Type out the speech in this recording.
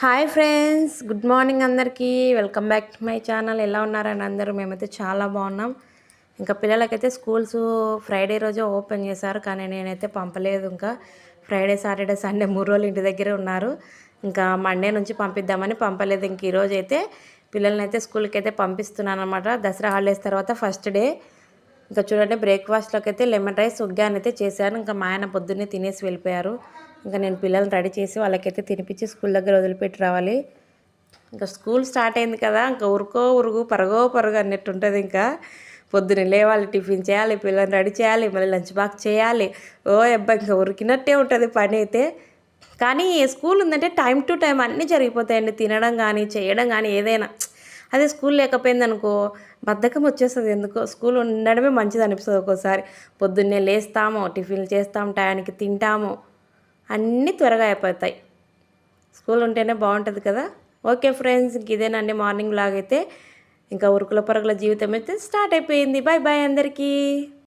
Hi friends good morning అందరికీ. Welcome back to my channel. ఎలా ఉన్నారని అందరూ? మేమైతే చాలా బాగున్నాం. ఇంకా పిల్లలకైతే స్కూల్స్ ఫ్రైడే రోజు ఓపెన్ చేశారు కానీ నేనైతే పంపలేదు ఇంకా. ఫ్రైడే సాటర్డే సండే మూడు రోజులు ఇంటి దగ్గరే ఉన్నారు. ఇంకా మండే నుంచి పంపిద్దామని పంపలేదు. ఇంక ఈరోజు అయితే పిల్లల్ని అయితే స్కూల్కి అయితే పంపిస్తున్నాను అనమాట దసరా హాలిడేస్ తర్వాత ఫస్ట్ డే. ఇంకా చూడండి బ్రేక్ఫాస్ట్లోకి అయితే లెమన్ రైస్ ఉగ్గాన్ అయితే చేశాను ఇంకా మా ఆయన పొద్దున్నే తినేసి వెళ్ళిపోయారు. ఇంకా నేను పిల్లల్ని రెడీ చేసి వాళ్ళకైతే తినిపించి స్కూల్ దగ్గర వదిలిపెట్టి రావాలి. ఇంకా స్కూల్ స్టార్ట్ అయింది కదా ఇంకా ఉరుకో ఉరుగు పరగో పరుగు అన్నట్టు ఉంటుంది ఇంకా. పొద్దున లేవాలి టిఫిన్ చేయాలి పిల్లల్ని రెడీ చేయాలి మళ్ళీ లంచ్ బాక్స్ చేయాలి. ఓ అబ్బాయి ఇంకా ఉరికినట్టే ఉంటుంది పని అయితే. కానీ స్కూల్ ఉందంటే టైం టు టైం అన్నీ జరిగిపోతాయండి. తినడం కానీ చేయడం కానీ ఏదైనా. అదే స్కూల్ లేకపోయింది అనుకో బద్ధకం వచ్చేస్తుంది ఎందుకో. స్కూల్ ఉండడమే మంచిది అనిపిస్తుంది ఒక్కోసారి. పొద్దున్నే లేస్తాము టిఫిన్లు చేస్తాము టయానికి తింటాము. అన్నీ త్వరగా అయిపోతాయి. స్కూల్ ఉంటేనే బాగుంటుంది కదా? ఓకే ఫ్రెండ్స్ ఇంక ఇదేనండి మార్నింగ్ లాగైతే. ఇంకా ఉరుకుల పరుగుల జీవితం అయితే స్టార్ట్ అయిపోయింది. బాయ్ బాయ్ అందరికీ.